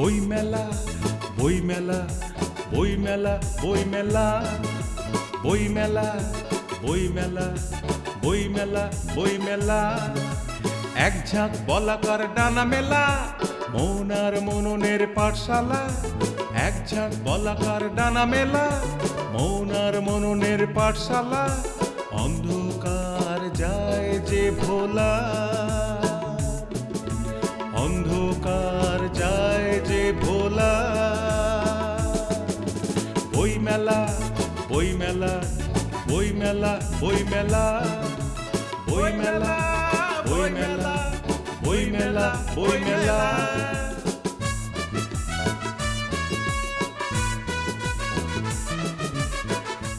বই মেলা বই মেলা বই মেলা বই মেলা বই মেলা বই মেলা বই মেলা বই মেলা এক ঝাঁক বলাকার ডানা মেলা মৌনার মননের পাঠশালা। এক ঝাঁক বলাকার ডানা মেলা মৌনার মননের পাঠশালা। অন্ধকার যায় যে ভোলা। বই মেলা বই মেলা বই মেলা বই মেলা বই মেলা বই মেলা।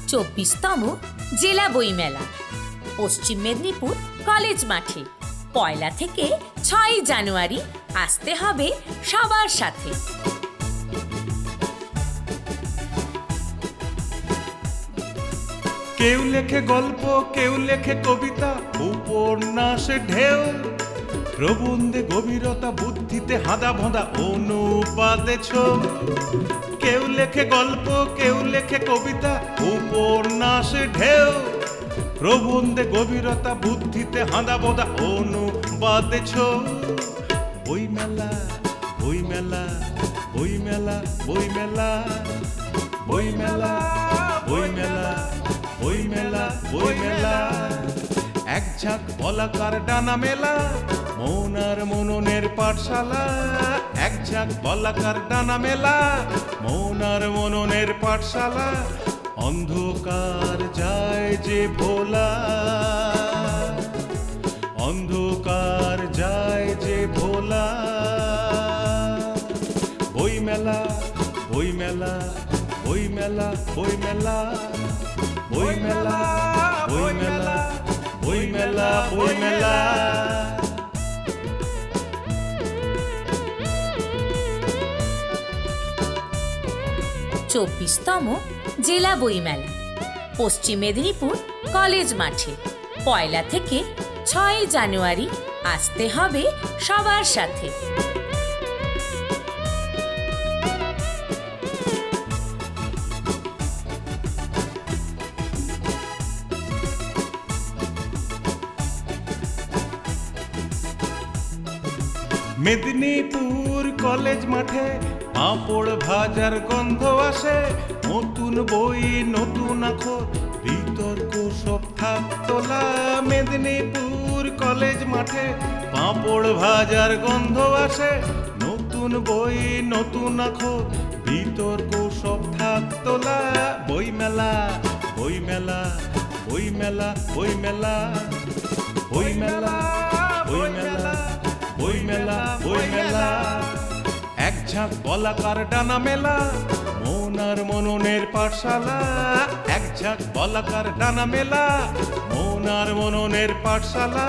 চব্বিশতম জেলা বইমেলা পশ্চিম মেদিনীপুর কলেজ মাঠে। পয়লা থেকে ছয় জানুয়ারি আসতে হবে সবার সাথে। কেউ লেখে গল্প, কেউ লেখে কবিতা, উপন্যাস, ঢেউ। প্রবন্ধে গভীরতা, বুদ্ধিতে হাদা ভোঁদা অনুপাদে ছৌ কেউ লেখে গল্প, কেউ লেখে কবিতা, উপন্যাস, ঢেউ। প্রবন্ধে গভীরতা, বুদ্ধিতে হাঁদা অনুবাদে ছৌ বই মেলা বই মেলা বই মেলা বই মেলা বই মেলা বই মেলা। বই মেলা বই মেলা। এক ঝাঁক বলাকার ডানা মেলা মৌনার মননের পাঠশালা। এক ঝাঁক বলাকার ডানা মেলা মৌনার মননের পাঠশালা। অন্ধকার যায় যে ভোলা। অন্ধকার যায় যে ভোলা। বই মেলা বই মেলা বই মেলা বই মেলা। চব্বিশতম জেলা বইমেলা, পশ্চিম মেদিনীপুর কলেজ মাঠে। পয়লা থেকে ছয় জানুয়ারি আসতে হবে সবার সাথে। মেদিনীপুর কলেজ মাঠে পাঁপড় ভাজার গন্ধ আসে। নতুন বই, নতুন আখর বিতর্ক সব তোলা। মেদিনীপুর কলেজ মাঠে পাঁপড় ভাজার গন্ধ আসে। নতুন বই, নতুন আখর বিতর্ক সব তোলা। বই মেলা বই মেলা বই মেলা বই মেলা বই মেলা। মেলা বই মেলা। এক ঝাঁক বলাকার ডানা মেলা মৌনার মননের পাঠশালা। এক ঝাঁক বলাকার ডানা মেলা মৌনার মননের পাঠশালা।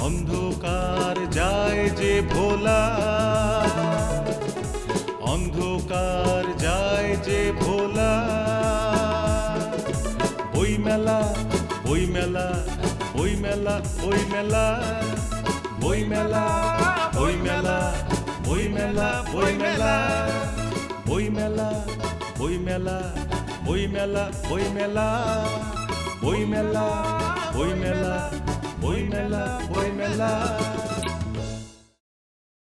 অন্ধকার যায় যে ভোলা। অন্ধকার যায় যে ভোলা। বই মেলা বই মেলা বই মেলা বই মেলা। বই মেলা বই মেলা বই মেলা বই মেলা বই মেলা বই মেলা বই মেলা বই মেলা বই মেলা বই মেলা বই মেলা বই মেলা